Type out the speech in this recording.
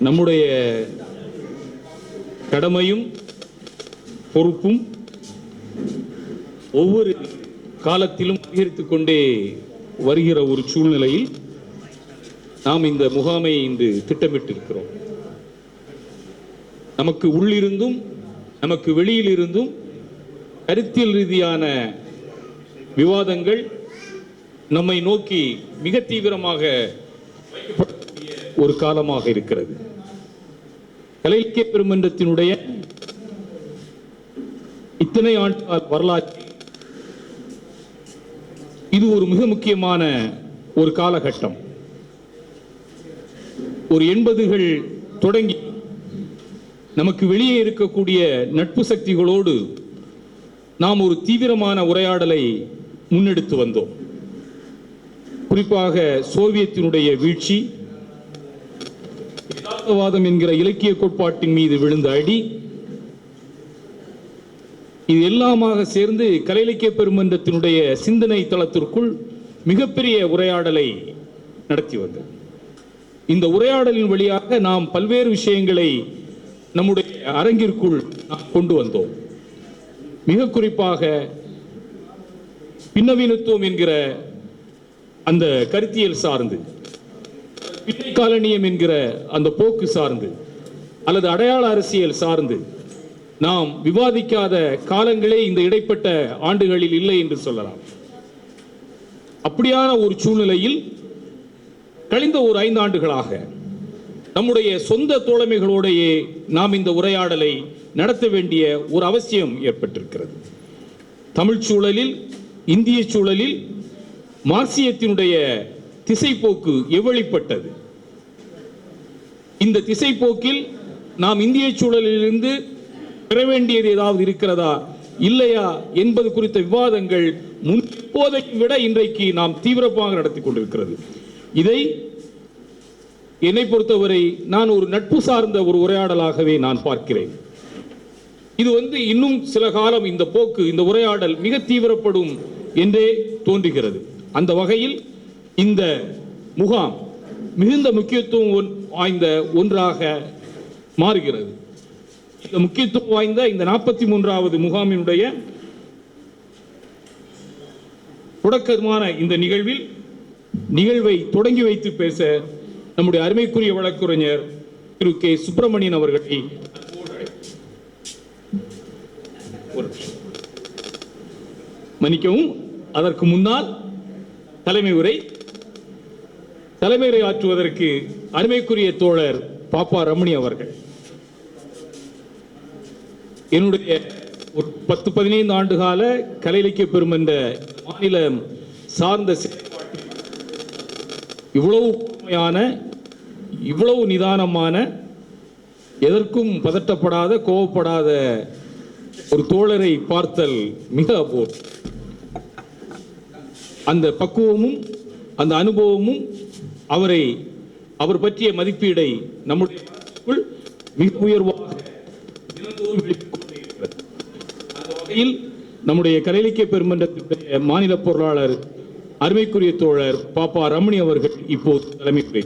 நம்முடைய கடமையும் பொறுப்பும் ஒவ்வொரு காலத்திலும் அதிகரித்து கொண்டே வருகிற ஒரு சூழ்நிலையில் நாம் இந்த முகாமை இன்று திட்டமிட்டிருக்கிறோம். நமக்கு உள்ளிருந்தும் நமக்கு வெளியிலிருந்தும் கருத்தியல் ரீதியான விவாதங்கள் நம்மை நோக்கி மிக தீவிரமாக ஒரு காலமாக இருக்கிறது. கலை இலக்கிய பெருமன்றத்தினுடைய இத்தனை ஆண்டு வரலாற்று இது ஒரு மிக முக்கியமான ஒரு காலகட்டம். ஒரு எண்பதுகள் தொடங்கி நமக்கு வெளியே இருக்கக்கூடிய நட்பு சக்திகளோடு நாம் ஒரு தீவிரமான உரையாடலை முன்னெடுத்து வந்தோம். குறிப்பாக சோவியத்தினுடைய வீழ்ச்சி யதார்த்தவாதம் என்கிற இலக்கிய கோட்பாட்டின் மீது விழுந்த அடி இது எல்லாமாக சேர்ந்து கலை இலக்கிய பெருமன்றத்தினுடைய சிந்தனை தளத்திற்குள் மிகப்பெரிய உரையாடலை நடத்தி வந்தது. இந்த உரையாடலின் வழியாக நாம் பல்வேறு விஷயங்களை நம்முடைய அரங்கிற்குள் நாம் கொண்டு வந்தோம். மிக குறிப்பாக பின்னவீனத்துவம் என்கிற அந்த கருத்தியல் சார்ந்து. பின்னை காலனியம் என்கிற அந்த போக்கு சார்ந்து அல்லது அடையாள அரசியல் சார்ந்து நாம் விவாதிக்காத காலங்களே இந்த இடைப்பட்ட ஆண்டுகளில் இல்லை என்று சொல்லலாம். அப்படியான ஒரு சூழ்நிலையில் கழிந்த ஒரு ஐந்து ஆண்டுகளாக நம்முடைய சொந்த தோழமைகளோடையே நாம் இந்த உரையாடலை நடத்த வேண்டிய ஒரு அவசியம் ஏற்பட்டிருக்கிறது. தமிழ் சூழலில் இந்திய சூழலில் மார்க்சியத்தினுடைய திசைப்போக்கு எவ்வளிப்பட்டது இந்த திசைப்போக்கில் நாம் இந்திய சூழலிலிருந்து பெற வேண்டியது ஏதாவது இருக்கிறதா இல்லையா என்பது குறித்த விவாதங்கள் முன் இப்போதைக்கு விட இன்றைக்கு நாம் தீவிரமாக நடத்தி கொண்டிருக்கிறது. இதை என்னை பொறுத்தவரை நான் ஒரு நட்பு சார்ந்த ஒரு உரையாடலாகவே நான் பார்க்கிறேன். இது வந்து இன்னும் சில காலம் இந்த போக்கு இந்த உரையாடல் மிக தீவிரப்படும் என்றே தோன்றுகிறது. அந்த வகையில் இந்த முகாம் மிகுந்த முக்கியத்துவம் ஒன்- வாய்ந்த ஒன்றாக மாறுகிறது. இந்த முக்கியத்துவம் வாய்ந்த இந்த நாற்பத்தி மூன்றாவது முகாமினுடைய தொடக்கமான இந்த நிகழ்வில் நிகழ்வை தொடங்கி வைத்து பேச நம்முடைய அருமைக்குரிய வழக்குரைஞர் திரு கே. சுப்பிரமணியன் அவர்களை மன்னிக்கவும் அதற்கு முன்னால் தலைமை உரை தலைமையை ஆற்றுவதற்கு அருமைக்குரிய தோழர் பாப்பா ரமணி அவர்கள். என்னுடைய ஒரு பத்து பதினைந்து ஆண்டு கால கலை இலக்கிய பெருமன்ற மாநிலம் சார்ந்த இவ்வளவு இவ்வளவு நிதானமான எதற்கும் பதட்டப்படாத கோவப்படாத ஒரு தோழரை பார்த்தல் மிக அபூர்வம். அந்த பக்குவமும் அந்த அனுபவமும் அவரை அவர் பற்றிய மதிப்பீடை நம்முடைய மிக உயர்வாக வகையில் நம்முடைய கலைலக்கிய பெருமன்றத்தினுடைய மாநில பொருளாளர் அருமைக்குரிய தோழர் பாப்பா ரமணி அவர்கள் இப்போது தலைமை உரை